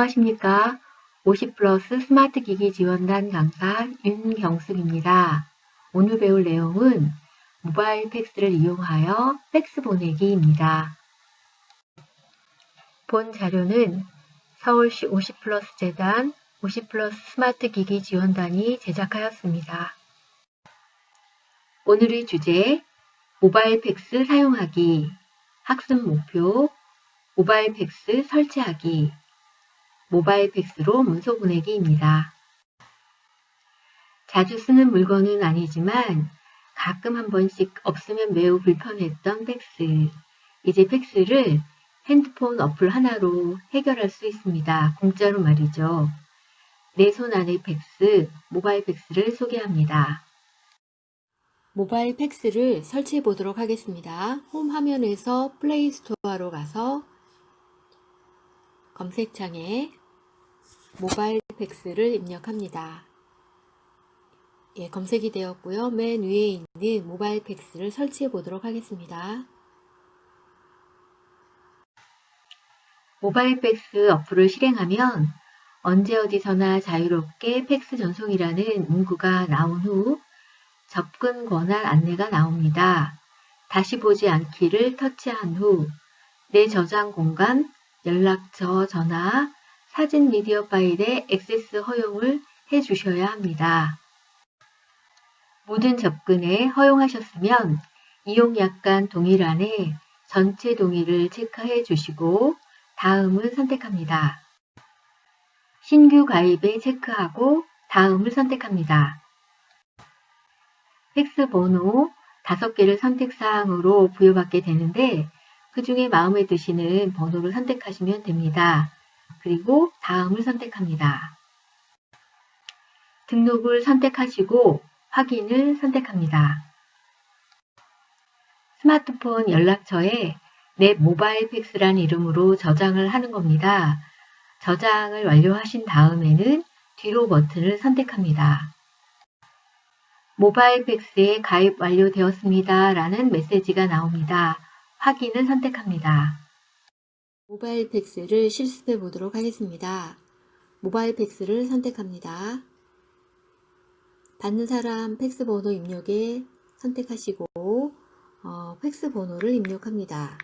안녕하십니까. 50 플러스 스마트 기기 지원단 강사 윤경숙입니다. 오늘 배울 내용은 모바일 팩스를 이용하여 팩스 보내기입니다. 본 자료는 서울시 50 플러스 재단 50 플러스 스마트 기기 지원단이 제작하였습니다. 오늘의 주제 모바일 팩스 사용하기 학습 목표 모바일 팩스 설치하기 모바일 팩스로 문서 보내기입니다. 자주 쓰는 물건은 아니지만 가끔 한 번씩 없으면 매우 불편했던 팩스. 이제 팩스를 핸드폰 어플 하나로 해결할 수 있습니다. 공짜로 말이죠. 내 손 안의 팩스, 모바일 팩스를 소개합니다. 모바일 팩스를 설치해 보도록 하겠습니다. 홈 화면에서 플레이 스토어로 가서 검색창에 모바일 팩스를 입력합니다. 예, 검색이 되었고요. 맨 위에 있는 모바일 팩스를 설치해 보도록 하겠습니다. 모바일 팩스 어플을 실행하면 언제 어디서나 자유롭게 팩스 전송이라는 문구가 나온 후 접근 권한 안내가 나옵니다. 다시 보지 않기를 터치한 후 내 저장 공간, 연락처, 전화, 사진 미디어 파일의 액세스 허용을 해 주셔야 합니다. 모든 접근에 허용하셨으면 이용 약관 동일안에 전체 동의를 체크해 주시고 다음을 선택합니다. 신규 가입에 체크하고 다음을 선택합니다. 팩스 번호 5개를 선택사항으로 부여받게 되는데 그 중에 마음에 드시는 번호를 선택하시면 됩니다. 그리고 다음을 선택합니다. 등록을 선택하시고 확인을 선택합니다. 스마트폰 연락처에 내 모바일 팩스란 이름으로 저장을 하는 겁니다. 저장을 완료하신 다음에는 뒤로 버튼을 선택합니다. 모바일 팩스에 가입 완료되었습니다. 라는 메시지가 나옵니다. 확인을 선택합니다. 모바일 팩스를 실습해 보도록 하겠습니다. 모바일 팩스를 선택합니다. 받는 사람 팩스 번호 입력에 선택하시고 어, 팩스 번호를 입력합니다.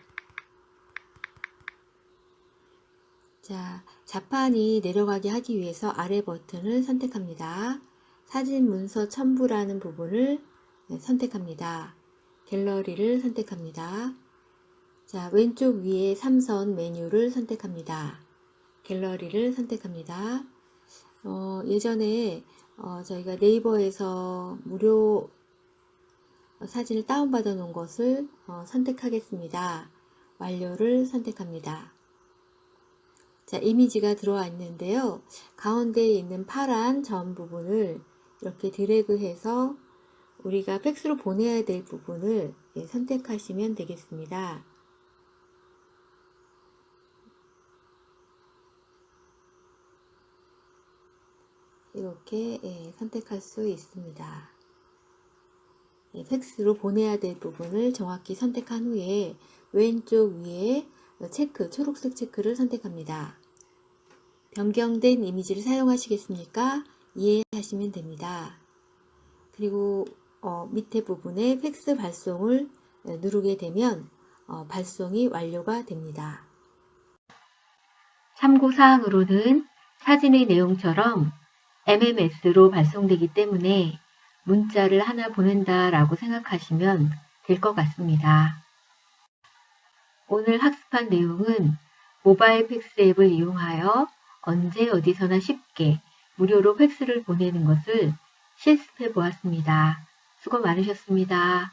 자, 자판이 내려가게 하기 위해서 아래 버튼을 선택합니다. 사진 문서 첨부라는 부분을 네, 선택합니다. 갤러리를 선택합니다. 자, 왼쪽 위에 삼선 메뉴를 선택합니다. 갤러리를 선택합니다. 어, 예전에 어, 저희가 네이버에서 무료 사진을 다운받아 놓은 것을 어, 선택하겠습니다. 완료를 선택합니다. 자, 이미지가 들어와 있는데요. 가운데에 있는 파란 점 부분을 이렇게 드래그해서 우리가 팩스로 보내야 될 부분을 예, 선택하시면 되겠습니다. 이렇게 예, 선택할 수 있습니다. 예, 팩스로 보내야 될 부분을 정확히 선택한 후에 왼쪽 위에 체크, 초록색 체크를 선택합니다. 변경된 이미지를 사용하시겠습니까? 이해하시면 됩니다. 그리고 어, 밑에 부분에 팩스 발송을 누르게 되면 어, 발송이 완료가 됩니다. 참고사항으로는 사진의 내용처럼 MMS로 발송되기 때문에 문자를 하나 보낸다 라고 생각하시면 될 것 같습니다. 오늘 학습한 내용은 모바일 팩스 앱을 이용하여 언제 어디서나 쉽게 무료로 팩스를 보내는 것을 실습해 보았습니다. 수고 많으셨습니다.